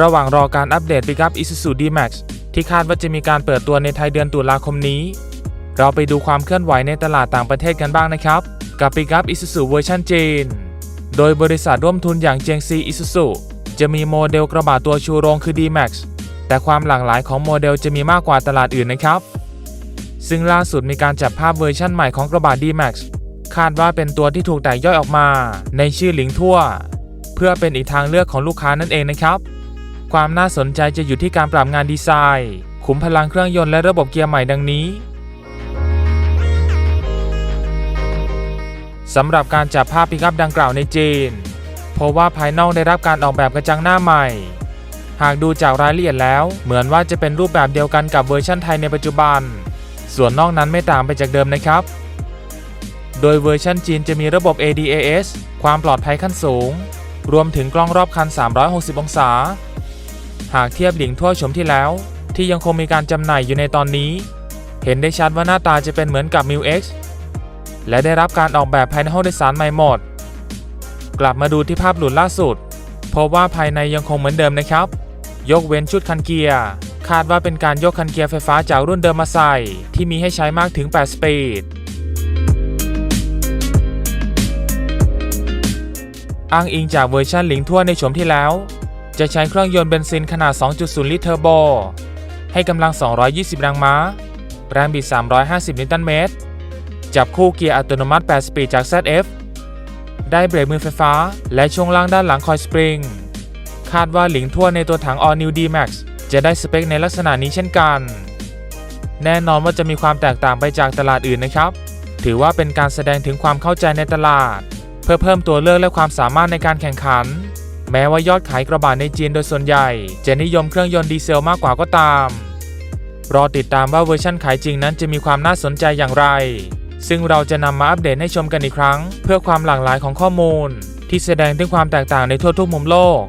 ระหว่างรอการอัปเดตปิกัพ Isuzu D-Max ที่คาดว่าจะมีการเปิดตัวในไทยเดือนตุลาคมนี้ เราไปดูความเคลื่อนไหวในตลาดต่างประเทศกันบ้างนะครับ กับปิกัพ Isuzu เวอร์ชันจีน โดยบริษัทร่วมทุนอย่าง Jiangxi Isuzu จะมีโมเดลกระบะตัวชูโรงคือ D-Max แต่ความหลากหลายของโมเดลจะมีมากกว่าตลาดอื่นนะครับ ซึ่งล่าสุดมีการจับภาพเวอร์ชั่นใหม่ของกระบะ D-Max คาดว่าเป็นตัวที่ถูกแตกย่อยออกมา ในชื่อหลิงทั่ว เพื่อเป็นอีกทางเลือกของลูกค้านั่นเองนะครับ ความน่าสนใจจะอยู่ที่การปรับงานดีไซน์ ขุมพลังเครื่องยนต์และระบบเกียร์ใหม่ดังนี้สำหรับการจับภาพปิกอัพดังกล่าวในจีนเพราะว่าภายนอกได้รับการออกแบบกระจังหน้าใหม่ หากดูจากรายละเอียดแล้ว เหมือนว่าจะเป็นรูปแบบเดียวกันกับเวอร์ชันไทยในปัจจุบัน ส่วนนอกนั้นไม่ต่างไปจากเดิมนะครับ โดยเวอร์ชันจีนจะมีระบบ ADAS ความปลอดภัยขั้นสูง รวมถึงกล้องรอบคัน 360 องศา หากเทียบหลิงทั่วชมที่แล้ว ที่ยังคงมีการจำหน่ายอยู่ในตอนนี้ เห็นได้ชัดว่าหน้าตาจะเป็นเหมือนกับ m i X และได้รับการออกแบบภายในห้องโดยสารใหม่หมด กลับมาดูที่ภาพหลุดล่าสุดพบว่าภายในยังคงเหมือนเดิมนะครับ ยกเว้นชุดคันเกียร์ คาดว่าเป็นการยกคันเกียร์ไฟฟ้าจากรุ่นเดิมมาใส่ ที่มีให้ใช้มากถึง 8 สปีดอ้างอิงจากเวอร์ชันหลิงทั่วในโฉมที่แล้ว จะใช้เครื่องยนต์เบนซินขนาด 2.0 ลิตรเทอร์โบ ให้กำลัง 220 แรงม้า แรงบิด 350 นิวตันเมตร จับคู่เกียร์อัตโนมัติ 8 สปีดจาก ZF ได้เบรกมือไฟฟ้า และช่วงล่างด้านหลังคอยสปริง คาดว่าหลิงทั่วในตัวถัง All New D-Max จะได้สเปคในลักษณะนี้เช่นกัน แน่นอนว่าจะมีความแตกต่างไปจากตลาดอื่นนะครับ ถือว่าเป็นการแสดงถึงความเข้าใจในตลาด เพื่อเพิ่มตัวเลือกและความสามารถในการแข่งขัน แม้ว่ายอดขายกระบะในจีนโดยส่วนใหญ่ จะนิยมเครื่องยนต์ดีเซลมากกว่าก็ตาม รอติดตามว่าเวอร์ชั่นขายจริงนั้นจะมีความน่าสนใจอย่างไร ซึ่งเราจะนำมาอัปเดตให้ชมกันอีกครั้ง เพื่อความหลากหลายของข้อมูล ที่แสดงถึงความแตกต่างในทั่วทุกมุมโลก